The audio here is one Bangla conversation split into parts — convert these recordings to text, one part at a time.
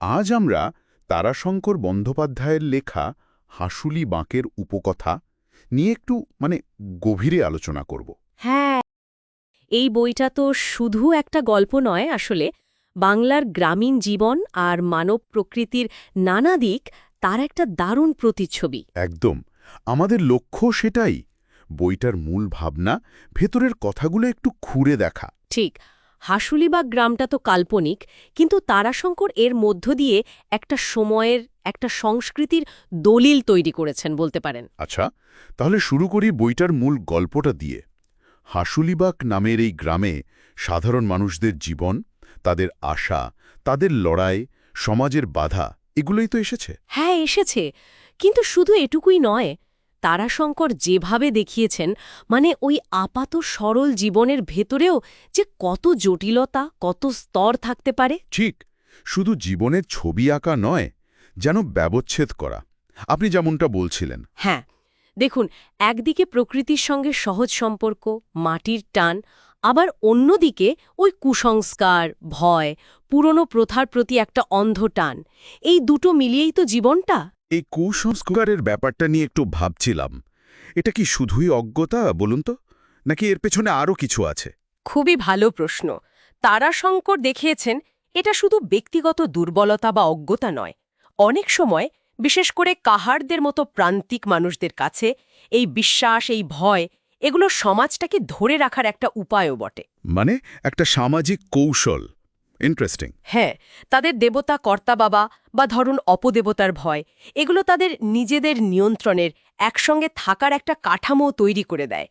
আজ আমরা তারাশঙ্কর বন্দ্যোপাধ্যায়ের লেখা হাসুলি বাঁকের উপকথা নিয়ে একটু মানে গভীরে আলোচনা করব। হ্যাঁ এই বইটা তো শুধু একটা গল্প নয় আসলে। বাংলার গ্রামীণ জীবন আর মানব প্রকৃতির নানা দিক তার একটা দারুণ প্রতিচ্ছবি। একদম। আমাদের লক্ষ্য সেটাই। বইটার মূল ভাবনা ভেতরের কথাগুলো একটু খুঁড়ে দেখা। ঠিক। হাসুলিবাগ গ্রামটা তো কাল্পনিক কিন্তু তারাশঙ্কর এর মধ্য দিয়ে একটা সময়ের একটা সংস্কৃতির দলিল তৈরি করেছেন বলতে পারেন। আচ্ছা তাহলে শুরু করি বইটার মূল গল্পটা দিয়ে। হাসুলিবাক নামের এই গ্রামে সাধারণ মানুষদের জীবন তাদের আশা তাদের লড়াই সমাজের বাধা এগুলোই তো এসেছে। হ্যাঁ এসেছে। কিন্তু শুধু এটুকুই নয় তারাশঙ্কর যেভাবে দেখিয়েছেন মানে ওই আপাত সরল জীবনের ভেতরেও যে কত জটিলতা কত স্তর থাকতে পারে? ঠিক শুধু জীবনের ছবি আঁকা নয় যেন ব্যবচ্ছেদ করা। আপনি যেমনটা বলছিলেন। হ্যাঁ দেখুন একদিকে প্রকৃতির সঙ্গে সহজ সম্পর্ক মাটির টান আবার অন্যদিকে ওই কুসংস্কার ভয় পুরনো প্রথার প্রতি একটা অন্ধ টান। এই দুটো মিলিয়েই তো জীবনটা। এই কুসংস্কারের ব্যাপারটা নিয়ে একটু ভাবছিলাম। এটা কি শুধুই অজ্ঞতা বলুন তো? নাকি এর পেছনে আরও কিছু আছে? খুবই ভালো প্রশ্ন। তারাশঙ্কর দেখিয়েছেন এটা শুধু ব্যক্তিগত দুর্বলতা বা অজ্ঞতা নয়। অনেক সময় বিশেষ করে কাহারদের মতো প্রান্তিক মানুষদের কাছে এই বিশ্বাস এই ভয় এগুলো সমাজটাকে ধরে রাখার একটা উপায়ও বটে। মানে একটা সামাজিক কৌশল। ইন্টারেস্টিং হ্যাঁ তাদের দেবতা কর্তা বাবা বা ধরুন অপদেবতার ভয় এগুলো তাদের নিজেদের নিয়ন্ত্রণের একসঙ্গে থাকার একটা কাঠামো তৈরি করে দেয়।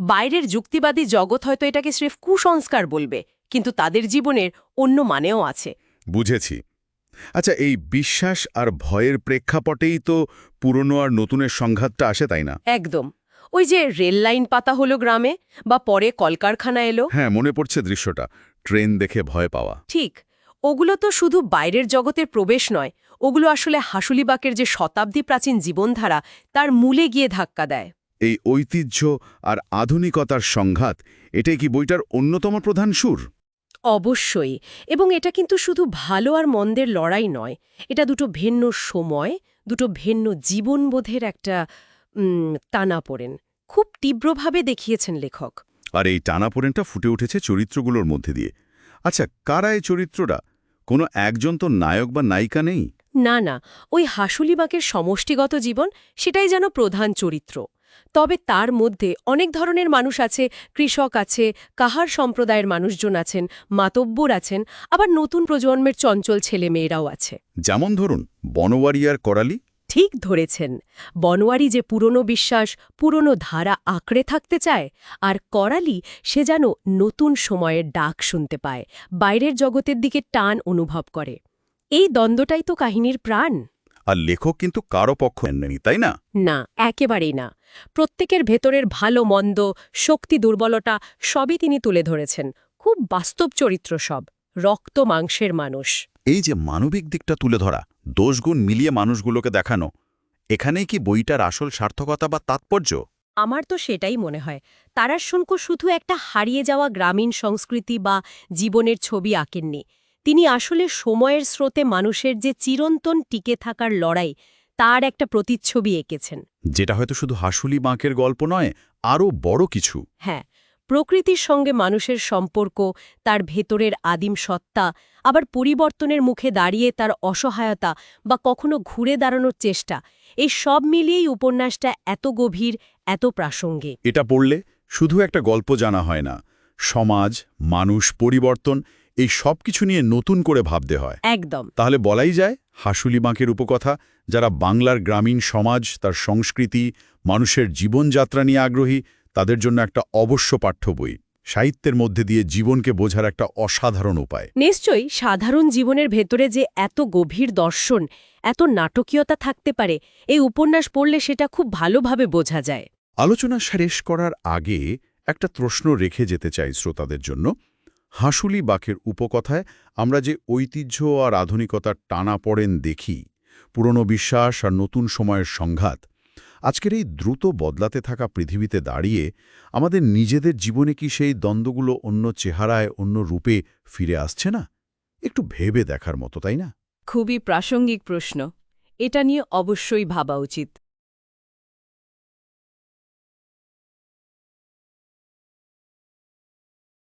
বাইরের যুক্তিবাদী জগৎ হয়তো এটাকে স্রেফ কুসংস্কার বলবে কিন্তু তাদের জীবনের অন্য মানেও আছে। বুঝেছি। আচ্ছা এই বিশ্বাস আর ভয়ের প্রেক্ষাপটেই তো পুরনো আর নতুনের সংঘাতটা আসে তাই না? একদম। ওই যে রেল লাইন পাতা হলো গ্রামে বা পরে কলকারখানা এলো। হ্যাঁ মনে পড়ছে দৃশ্যটা। ট্রেন দেখে ভয় পাওয়া। ঠিক ওগুলো তো শুধু বাইরের জগতের প্রবেশ নয় ওগুলো আসলে হাসুলিবাকের যে শতাব্দী প্রাচীন জীবনধারা তার মূলে গিয়ে ধাক্কা দেয়। এই ঐতিহ্য আর আধুনিকতার সংঘাত এটাই কি বইটার অন্যতম প্রধান সুর? অবশ্যই এবং এটা কিন্তু শুধু ভালো আর মন্দের লড়াই নয় এটা দুটো ভিন্ন সময় দুটো ভিন্ন জীবনবোধের একটা উম, টানাপোড়েন খুব তীব্রভাবে দেখিয়েছেন লেখক। আর এই টানাপোড়েনটা ফুটে উঠেছে চরিত্রগুলোর মধ্যে দিয়ে। আচ্ছা কারা এই চরিত্রটা? কোনো একজন তো নায়ক বা নায়িকা নেই? না না ওই হাসুলিবাকের সমষ্টিগত জীবন সেটাই যেন প্রধান চরিত্র। তবে তার মধ্যে অনেক ধরনের মানুষ আছে কৃষক আছে কাহার সম্প্রদায়ের মানুষজন আছেন মাতব্বর আছেন আবার নতুন প্রজন্মের চঞ্চল ছেলেমেয়েরাও আছে। যেমন ধরুন বনওয়ারি আর করালি। ঠিক ধরেছেন। বনোয়ারি যে পুরনো বিশ্বাস পুরনো ধারা আঁকড়ে থাকতে চায় আর করালি সে যেন নতুন সময়ের ডাক শুনতে পায় বাইরের জগতের দিকে টান অনুভব করে। এই দ্বন্দ্বটাই তো কাহিনীর প্রাণ। আর লেখক কিন্তু কারও পক্ষ নেননি তাই না? না একেবারেই না। প্রত্যেকের ভেতরের ভালো মন্দ শক্তি দুর্বলতা সবই তিনি তুলে ধরেছেন। খুব বাস্তব চরিত্র সব রক্ত মাংসের মানুষ। এই যে মানবিক দিকটা তুলে ধরা দোষগুণ মিলিয়ে মানুষগুলোকে দেখানো। এখানেই কি বইটার আসল সার্থকতা বা তাৎপর্য? আমার তো সেটাই মনে হয়। তারার শঙ্কু শুধু একটা হারিয়ে যাওয়া গ্রামীণ সংস্কৃতি বা জীবনের ছবি আঁকেননি। তিনি আসলে সময়ের স্রোতে মানুষের যে চিরন্তন টিকে থাকার লড়াই তার একটা প্রতিচ্ছবি এঁকেছেন। যেটা হয়তো শুধু হাসুলি বাঁকের গল্প নয় আরও বড় কিছু। হ্যাঁ প্রকৃতির সঙ্গে মানুষের সম্পর্ক তার ভেতরের আদিম সত্তা আবার পরিবর্তনের মুখে দাঁড়িয়ে তার অসহায়তা বা কখনো ঘুরে দাঁড়ানোর চেষ্টা এই সব মিলিয়েই উপন্যাসটা এত গভীর এত প্রাসঙ্গিক। এটা পড়লে শুধু একটা গল্প জানা হয় না সমাজ মানুষ পরিবর্তন এই সব কিছু নিয়ে নতুন করে ভাবতে হয়। একদম। তাহলে বলাই যায় হাসুলি বাঁকের উপকথা যারা বাংলার গ্রামীণ সমাজ তার সংস্কৃতি মানুষের জীবনযাত্রা নিয়ে আগ্রহী তাদের জন্য একটা অবশ্য পাঠ্য বই। সাহিত্যের মধ্যে দিয়ে জীবনকে বোঝার একটা অসাধারণ উপায়। নিশ্চয়ই সাধারণ জীবনের ভেতরে যে এত গভীর দর্শন এত নাটকীয়তা থাকতে পারে এই উপন্যাস পড়লে সেটা খুব ভালোভাবে বোঝা যায়। আলোচনা শেষ করার আগে একটা প্রশ্ন রেখে যেতে চাই শ্রোতাদের জন্য। হাসুলি বাকের উপকথায় আমরা যে ঐতিহ্য আর আধুনিকতার টানা পড়েন দেখি পুরনো বিশ্বাস আর নতুন সময়ের সংঘাত আজকের এই দ্রুত বদলাতে থাকা পৃথিবীতে দাঁড়িয়ে আমাদের নিজেদের জীবনে কি সেই দ্বন্দ্বগুলো অন্য চেহারায়, অন্য রূপে ফিরে আসছে না? একটু ভেবে দেখার মতো, তাই না? খুবই প্রাসঙ্গিক প্রশ্ন। এটা নিয়ে অবশ্যই ভাবা উচিত।